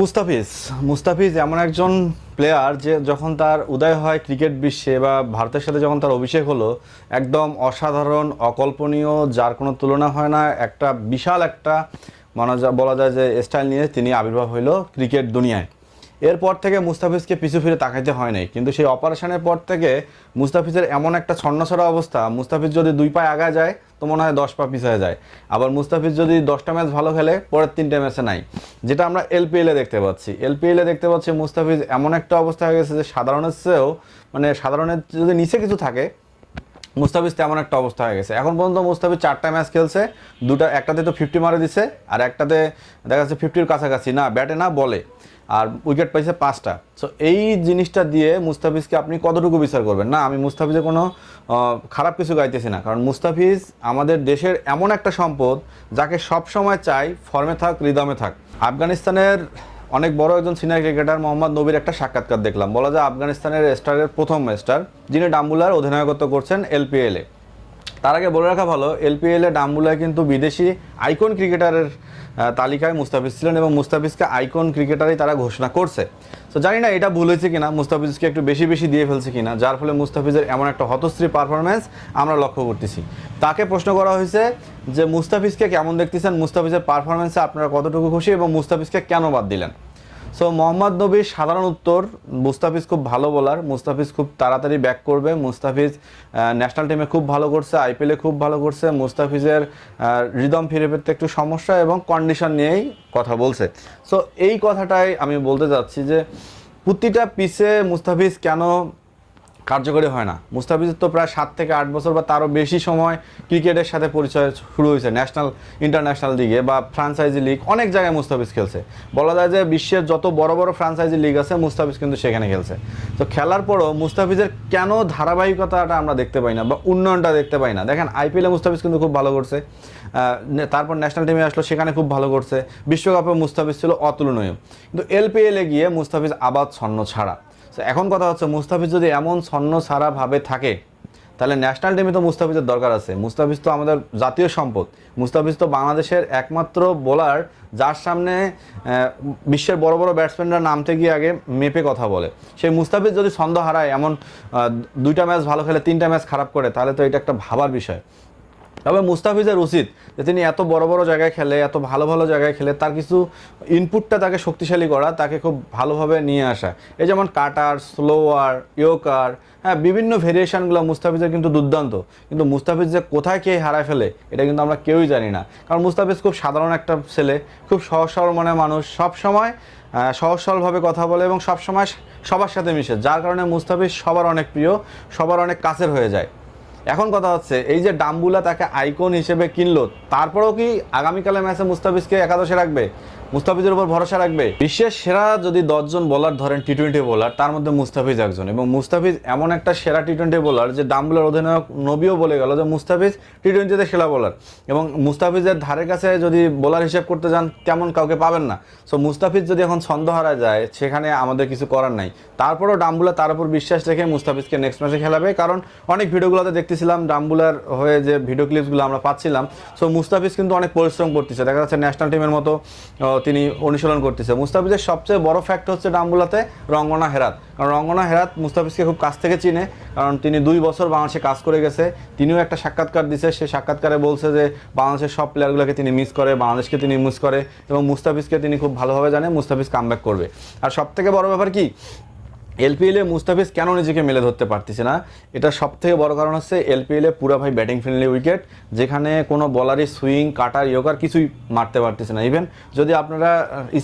মুস্তাফিজ। মুস্তাফিজ এমন একজন প্লেয়ার যে যখন তার উদয় হয় ক্রিকেট বিশ্বে বা ভারতের সাথে যখন তার অভিষেক হলো, একদম অসাধারণ, অকল্পনীয়, যার কোনো তুলনা হয় না, একটা বিশাল একটা মানে বলা যায় যে স্টাইল নিয়ে তিনি আবির্ভাব হইল ক্রিকেট দুনিয়ায়। এরপর থেকে মুস্তাফিজকে পিছু ফিরে তাকাইতে হয় নাই। কিন্তু সেই অপারেশনের পর থেকে মুস্তাফিজের এমন একটা ছন্নছড়া অবস্থা, মুস্তাফিজ যদি দুই পায়ে আগায় যায়, তো মনে হয় দশ পা পিছিয়ে যায়। আবার মুস্তাফিজ যদি দশটা ম্যাচ ভালো খেলে, পরের তিনটে ম্যাচে নাই। যেটা আমরা এলপিএলে দেখতে পাচ্ছি। এলপিএলে দেখতে পাচ্ছি মুস্তাফিজ এমন একটা অবস্থা হয়ে গেছে যে সাধারণের চেয়েও মানে সাধারণের যদি নিচে কিছু থাকে মুস্তাফিজ তেমন একটা অবস্থা হয়ে গেছে। এখন পর্যন্ত মুস্তাফিজ চারটা ম্যাচ খেলছে, দুটা, একটাতে তো ফিফটি মারে দিছে, আর একটাতে দেখা যাচ্ছে ফিফটির কাছাকাছি, না, ব্যাটে না, বলে। আর উইকেট পাইছে পাঁচটা। সো এই জিনিসটা দিয়ে মুস্তাফিজকে আপনি কতটুকু বিচার করবেন? না, আমি মুস্তাফিজের কোনো খারাপ কিছু গাইতেছি না। কারণ মুস্তাফিজ আমাদের দেশের এমন একটা সম্পদ যাকে সবসময় চাই ফর্মে থাক রিদমে থাক। আফগানিস্তানের অনেক বড় একজন সিনিয়র ক্রিকেটার মোহাম্মদ নবীর একটা সাক্ষাৎকার দেখলাম। বলা যায় আফগানিস্তানের স্টারের প্রথম স্টার যিনি ডাম্বুলার অধিনায়কত্ব করছেন এলপিএলে তার আগে বলে রাখা ভালো এলপিএলে ডাম্বুলায় কিন্তু বিদেশি আইকন ক্রিকেটারের তালিকায় মুস্তাফিজ ছিলেন এবং মুস্তাফিজকে আইকন ক্রিকেটারই তারা ঘোষণা করছে। তো জানি না এটা ভুল হয়েছে কিনা, মুস্তাফিজকে একটু বেশি বেশি দিয়ে ফেলছে কিনা, যার ফলে মুস্তাফিজের এমন একটা হতশ্রী পারফরমেন্স আমরা লক্ষ্য করতেছি। তাকে প্রশ্ন করা হয়েছে যে, মুস্তাফিজকে কেমন দেখতেছেন? মুস্তাফিজের পারফরমেন্সে আপনারা কতটুকু খুশি এবং মুস্তাফিজকে কেন বাদ দিলেন? সো মোহাম্মদ নবীর সাধারণ উত্তর, মুস্তাফিজ খুব ভালো বলার মুস্তাফিজ খুব তাড়াতাড়ি ব্যাক করবে, মুস্তাফিজ ন্যাশনাল টিমে খুব ভালো করছে আইপিএলে খুব ভালো করছে, মুস্তাফিজের রিদম ফিরে পেতে একটু সমস্যা এবং কন্ডিশন নিয়েই কথা বলছে। সো এই কথাটাই আমি বলতে চাচ্ছি যে, প্রতিটা পিসে মুস্তাফিজ কেন কার্যকরী হয় না। মুস্তাফিজের তো প্রায় সাত থেকে আট বছর বা তারও বেশি সময় ক্রিকেটের সাথে পরিচয় শুরু হয়েছে। ন্যাশনাল, ইন্টারন্যাশনাল লিগে বা ফ্রান্সাইজি লিগ, অনেক জায়গায় মুস্তাফিজ খেলছে। বলা যায় যে বিশ্বের যত বড় বড় ফ্রান্সাইজি লিগ আছে, মুস্তাফিজ কিন্তু সেখানে খেলছে। তো খেলার পরও মুস্তাফিজের কেন ধারাবাহিকতাটা আমরা দেখতে পাই না বা উন্নয়নটা দেখতে পাই না? দেখেন আইপিএলে মুস্তাফিজ কিন্তু খুব ভালো করছে। তারপর ন্যাশনাল টিমে আসলো, সেখানে খুব ভালো করছে। বিশ্বকাপে মুস্তাফিজ ছিল অতুলনীয়। কিন্তু এলপিএলে গিয়ে মুস্তাফিজ আবাদ ছন্ন ছাড়া। এখন কথা হচ্ছে মুস্তাফিজ যদি এমন ছন্ন ছাড়া ভাবে থাকে, তাহলে ন্যাশনাল টিমে তো মুস্তাফিজের দরকার আছে। মুস্তাফিজ তো আমাদের জাতীয় সম্পদ। মুস্তাফিজ তো বাংলাদেশের একমাত্র বোলার যার সামনে বিশ্বের বড় বড় ব্যাটসম্যানরা নামতে গিয়ে আগে মেপে কথা বলে। সেই মুস্তাফিজ যদি ছন্দ হারায়, এমন দুইটা ম্যাচ ভালো খেলে তিনটা ম্যাচ খারাপ করে, তাহলে তো এটা একটা ভাবার বিষয়। তবে মুস্তাফিজের উচিত যে তিনি এত বড় বড় জায়গায় খেলে, এত ভালো ভালো জায়গায় খেলে, তার কিছু ইনপুটটা তাকে শক্তিশালী করা, তাকে খুব ভালোভাবে নিয়ে আসা। এই যেমন কাটার স্লোয়ার ইয়োকার হ্যাঁ বিভিন্ন ভেরিয়েশনগুলো মুস্তাফিজের কিন্তু দুর্দান্ত। কিন্তু মুস্তাফিজ যে কোথায় কে হারায় ফেলে, এটা কিন্তু আমরা কেউই জানি না। কারণ মুস্তাফিজ খুব সাধারণ একটা ছেলে, খুব সহজ সরল মনের মানুষ সব সময় সহজ সরলভাবে কথা বলে এবং সব সময় সবার সাথে মিশে। যার কারণে মুস্তাফিজ সবার অনেক প্রিয়, সবার অনেক কাছের হয়ে যায়। এখন কথা হচ্ছে এই যে ডাম্বুলা তাকে আইকন হিসেবে কিনলো তারপরেও কি আগামীকালের ম্যাচে মুস্তাফিজকে একাদশে রাখবে? মুস্তাফিজের উপর ভরসা রাখবে? বিশ্বের সেরা যদি দশজন বোলার ধরেন টি টোয়েন্টি বোলার তার মধ্যে মুস্তাফিজ একজন। এবং মুস্তাফিজ এমন একটা সেরা টি টোয়েন্টি বোলার যে ডাম্বুলার অধিনায়ক নবীও বলে গেল যে মুস্তাফিজ টি টোয়েন্টিতে সেরা বোলার এবং মুস্তাফিজের ধারে কাছে যদি বোলার হিসেব করতে যান, তেমন কাউকে পাবেন না। সো মুস্তাফিজ যদি এখন ছন্দ হারা যায়, সেখানে আমাদের কিছু করার নাই। তারপরেও ডাম্বুলা তার উপর বিশ্বাস রেখে মুস্তাফিজকে নেক্সট ম্যাচে খেলাবে। কারণ অনেক ভিডিওগুলোতে দেখতেছিলাম ডাম্বুলার হয়ে যে ভিডিও ক্লিপসগুলো আমরা পাচ্ছিলাম। সো মুস্তাফিজ কিন্তু অনেক পরিশ্রম করতেছে। দেখা যাচ্ছে ন্যাশনাল টিমের মতো তিনি অনুশীলন করতেছে। মুস্তাফিজের সবচেয়ে বড় ফ্যাক্ট হচ্ছে ডাম্বুলাতে রঙ্গনা হেরাত। কারণ রঙ্গনা হেরাত মুস্তাফিজকে খুব কাছ থেকে চিনে, কারণ তিনি দুই বছর বাংলাদেশে কাজ করে গেছে। তিনিও একটা সাক্ষাৎকার দিছে। সে সাক্ষাৎকারে বলছে যে, বাংলাদেশের সব প্লেয়ারগুলোকে তিনি মিস করে, বাংলাদেশকে তিনি মিস করে এবং মুস্তাফিজকে তিনি খুব ভালোভাবে জানে, মুস্তাফিজ কামব্যাক করবে। আর সব থেকে বড় ব্যাপার কি? এলপিএলে মুস্তাফিজ কেন নিজেকে মেলে ধরতে পারতেছে না? এটা সব থেকে বড় কারণ হচ্ছে এলপিএলে পুরা ভাই ব্যাটিং ফ্রেন্ডলি উইকেট যেখানে কোনো বলারই সুইং কাটার ইয়োকার কিছুই মারতে পারতেছে না। ইভেন যদি আপনারা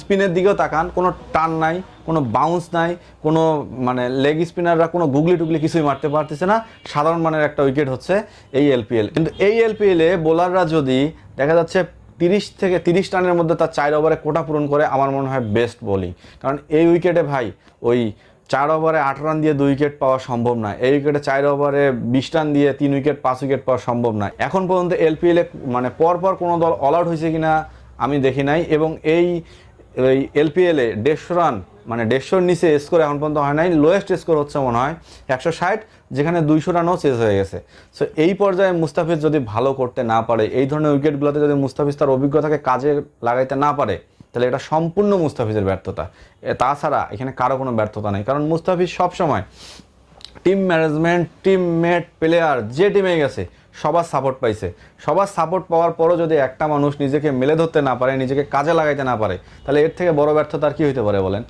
স্পিনের দিকেও তাকান, কোনো টান নাই, কোনো বাউন্স নাই, কোনো মানে লেগ স্পিনাররা কোনো গুগলি টুগলি কিছুই মারতে পারতেছে না। সাধারণ মানের একটা উইকেট হচ্ছে এই এলপিএল। কিন্তু এই এলপিএলে বোলাররা যদি দেখা যাচ্ছে তিরিশ থেকে তিরিশ রানের মধ্যে তার চার ওভারে কোটা পূরণ করে, আমার মনে হয় বেস্ট বোলিং কারণ এই উইকেটে ভাই ওই চার ওভারে আট রান দিয়ে দুই উইকেট পাওয়া সম্ভব না এই উইকেটে চার ওভারে বিশ রান দিয়ে তিন উইকেট, পাঁচ উইকেট পাওয়া সম্ভব না এখন পর্যন্ত এলপিএলে মানে পরপর কোনো দল অল আউট হয়েছে কিনা আমি দেখি নাই এবং এই এই এলপিএলে দেড়শো রান মানে দেড়শোর নিচে স্কোর এখন পর্যন্ত হয় নাই। লোয়েস্ট স্কোর হচ্ছে মনে হয় একশো ষাট, যেখানে দুইশো রানও শেষ হয়ে গেছে। সো এই পর্যায়ে মুস্তাফিজ যদি ভালো করতে না পারে, এই ধরনের উইকেটগুলোতে যদি মুস্তাফিজ তার অভিজ্ঞতাকে কাজে লাগাইতে না পারে তাহলে এটা সম্পূর্ণ মুস্তাফিজের ব্যর্থতা। তাছাড়া এখানে কারও কোনো ব্যর্থতা নেই। কারণ মুস্তাফিজ সবসময় টিম ম্যানেজমেন্ট টিমমেট প্লেয়ার যে টিমে গেছে, সবার সাপোর্ট পাইছে। সবার সাপোর্ট পাওয়ার পরও যদি একটা মানুষ নিজেকে মেলে ধরতে না পারে, নিজেকে কাজে লাগাইতে না পারে, তাহলে এর থেকে বড় ব্যর্থতা আর কী হইতে পারে বলেন?